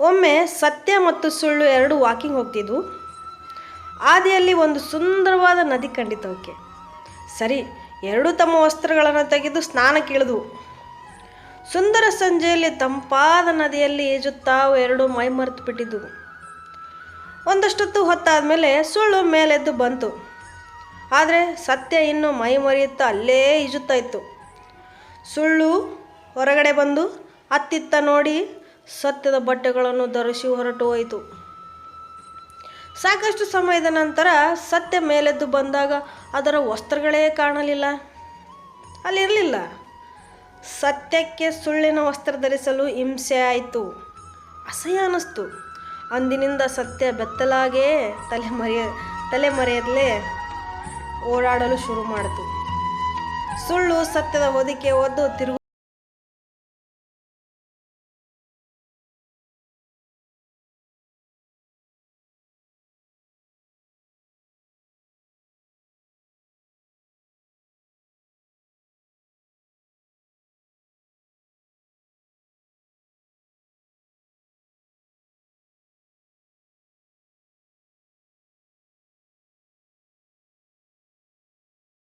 ಒಮ್ಮೆ ಸತ್ಯ ಮತ್ತು ಸುಳ್ಳು ಎರಡು ವಾಕಿಂಗ್ ಹೋಗ್ತಿದ್ವು. ಆದಿಯಲ್ಲಿ ಒಂದು ಸುಂದರವಾದ ನದಿ ಕಂಡಿತು ಅವಕ್ಕೆ. ಸರಿ, ಎರಡೂ ತಮ್ಮ ವಸ್ತ್ರಗಳನ್ನು ತೆಗೆದು ಸ್ನಾನಕ್ಕೆ ಇಳಿದವು ಸುಂದರ ಸಂಜೆಯಲ್ಲಿ ತಂಪಾದ ನದಿಯಲ್ಲಿ ಈಜುತ್ತಾ ಎರಡು ಮೈ ಮರೆತು ಬಿಟ್ಟಿದ್ದವು ಒಂದಷ್ಟೊತ್ತು ಹೊತ್ತಾದಮೇಲೆ ಸುಳ್ಳು ಮೇಲೆದ್ದು ಬಂತು. ಆದರೆ ಸತ್ಯ ಇನ್ನೂ ಮೈ ಮರೆಯುತ್ತಾ ಅಲ್ಲೇ ಈಜುತ್ತಾ ಇತ್ತು. ಸುಳ್ಳು ಹೊರಗಡೆ ಬಂದು ಅತ್ತಿತ್ತ ನೋಡಿ ಸತ್ಯದ ಬಟ್ಟೆಗಳನ್ನು ಧರಿಸಿ ಹೊರಟು ಹೋಯಿತು. ಸಾಕಷ್ಟು ಸಮಯದ ನಂತರ ಸತ್ಯ ಮೇಲೆದ್ದು ಬಂದಾಗ ಅದರ ವಸ್ತ್ರಗಳೇ ಕಾಣಲಿಲ್ಲ. ಅಲ್ಲಿರಲಿಲ್ಲ. ಸತ್ಯಕ್ಕೆ ಸುಳ್ಳಿನ ವಸ್ತ್ರ ಧರಿಸಲು ಹಿಂಸೆ ಆಯಿತು. ಅಸಹ್ಯ ಅನ್ನಿಸ್ತು. ಅಂದಿನಿಂದ ಸತ್ಯ ಬೆತ್ತಲಾಗೇ ತಲೆಮರೆಯ ತಲೆಮರೆಯಲ್ಲೇ ಓಡಾಡಲು ಶುರು ಮಾಡಿತು. ಸುಳ್ಳು ಸತ್ಯದ ಹೊದಿಕೆ ಒದ್ದು ತಿರುಗು